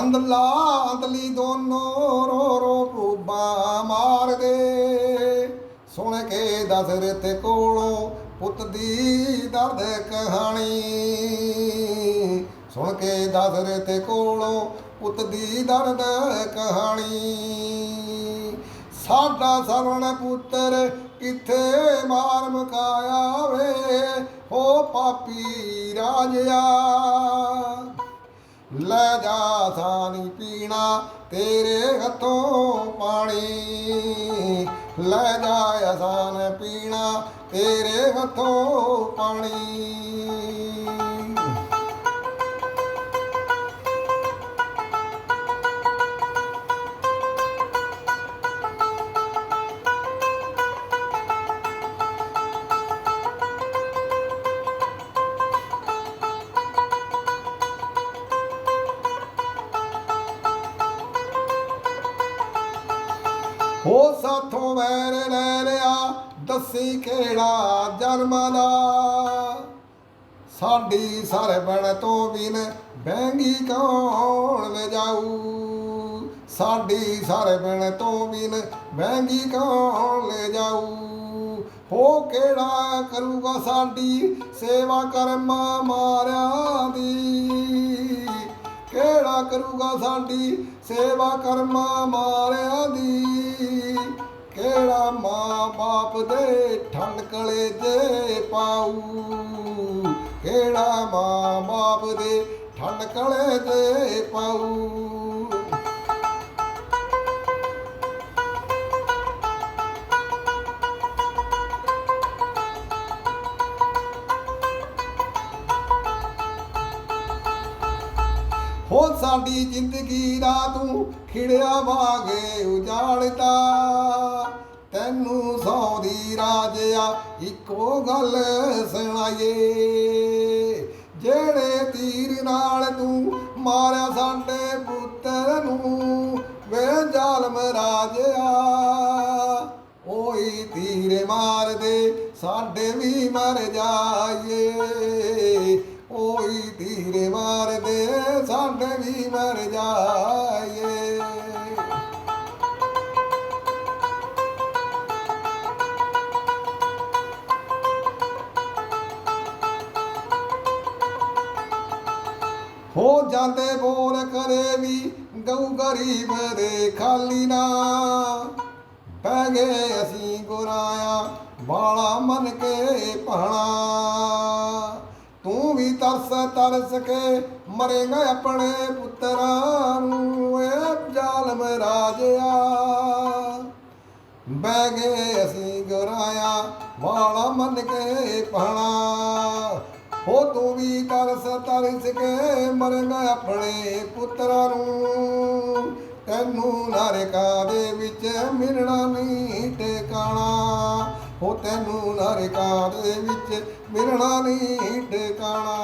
ਅੰਦਲਾ ਅੰਦਲੀ ਦੋਨੋਂ ਰੋ ਰੋ ਪੂਬਾ ਮਾਰਦੇ। ਸੁਣ ਕੇ ਦਸ਼ਰਥ ਕੋਲੋਂ ਪੁੱਤ ਦੀ ਦਰਦ ਕਹਾਣੀ। ਸੁਣ ਕੇ ਦਸ਼ਰਥ ਕੋਲੋਂ ਪੁੱਤ ਦੀ ਦਰਦ ਕਹਾਣੀ। ਸਾਡਾ ਸਰਵਣ ਪੁੱਤਰ ਕਿੱਥੇ ਮਾਰ ਮਕਾਇਆ ਵੇ? ਹੋ ਪਾਪੀ ਰਾਜਿਆ। ਲੈ ਜਾ ਸਾਨੀ ਪੀਣਾ ਤੇਰੇ ਹੱਥੋਂ ਪਾਣੀ। ਲੈ ਜਾ ਅਸਾਨ ਪੀਣਾ ਤੇਰੇ ਹੱਥੋਂ ਪਾਣੀ। ਹੋ ਸਾਥੋਂ ਵੈਰ ਲੈ ਲਿਆ ਦੱਸੀ ਕਿਹੜਾ ਜਨਮ ਦਾ? ਸਾਡੀ ਸਰਬਣ ਤੋਂ ਬਿਨ ਬਹਿੰਗੀ ਕੌਣ ਲਿਜਾਊ ਸਾਡੀ ਸਰਬਣ ਤੋਂ ਬਿਨ ਬੈਂਗੀ ਕੌਣ ਲਿਜਾਊ? ਹੋ ਕਿਹੜਾ ਕਰੂਗਾ ਸਾਡੀ ਸੇਵਾ ਕਰਮਾ ਮਾਰਿਆ ਦੀ? ਕਿਹੜਾ ਕਰੂਗਾ ਸਾਡੀ, ਸੇਵਾ ਕਰਮਾ ਮਾਰਿਆਂ ਦੀ। ਕਿਹੜਾ ਮਾਂ ਬਾਪ ਦੇ ਠੰਡਕਲੇ ਜੇ ਪਾਉ ਕਿਹੜਾ ਮਾਂ ਬਾਪ ਦੇ ਠੰਡਕਲੇ ਜੇ ਪਾਉ ਹੋ ਸਾਡੀ ਜ਼ਿੰਦਗੀ ਦਾ ਤੂੰ ਖਿੜਿਆ ਵਾਗੇ ਉਜਾੜਦਾ। ਤੈਨੂੰ ਸੌ ਦੀ ਰਾਜਿਆ ਇੱਕੋ ਗੱਲ ਸੁਣਾਈਏ। ਜਿਹੜੇ ਤੀਰ ਨਾਲ ਤੂੰ ਮਾਰਿਆ ਸਾਡੇ ਪੁੱਤਰ ਨੂੰ, ਵੇ ਜ਼ਾਲਮ ਰਾਜਿਆ ਓਈ ਤੀਰ ਮਾਰ ਦੇ ਸਾਡੇ ਵੀ ਮਰ ਜਾਈਏ। ਕੋਈ ਤੀਰ ਮਾਰਦੇ ਸਾਡੇ ਵੀ ਮਰ ਜਾਏ ਹੋ ਜਾਂਦੇ ਬੋਲ ਕਰੇ ਵੀ, ਗਊ ਗਰੀਬ ਦੇ ਖਾਲੀ ਨਾ। ਪੈ ਗਏ ਅਸੀਂ ਗੁਰਾਇਆ, ਵਾਲਾ ਮਨ ਕੇ ਭਾਣਾ ਤੂੰ ਵੀ ਤਰਸ ਤਰਸ ਕੇ ਮਰੇਗਾ ਆਪਣੇ ਪੁੱਤਰਾਂ ਨੂੰ, ਏ ਜ਼ਾਲਮ ਰਾਜਿਆ। ਬਹਿ ਗਏ ਅਸੀਂ ਗੁਰਾਇਆ, ਵਾਲਾ ਮੰਨ ਕੇ ਪਾਣਾ ਹੋ ਤੂੰ ਵੀ ਤਰਸ ਤਰਸ ਕੇ ਮਰੇਗਾ ਆਪਣੇ ਪੁੱਤਰਾਂ ਨੂੰ। ਤੈਨੂੰ ਨਰਕਾਂ ਦੇ ਵਿੱਚ ਮਿਲਣਾ ਨਹੀਂ ਟਿਕਾਣਾ। ਹੋ ਤੈਨੂੰ ਨਰਕਾਂ ਦੇ ਵਿੱਚ ਮਿਲਣਾ ਨਹੀਂ ਟਿਕਾਣਾ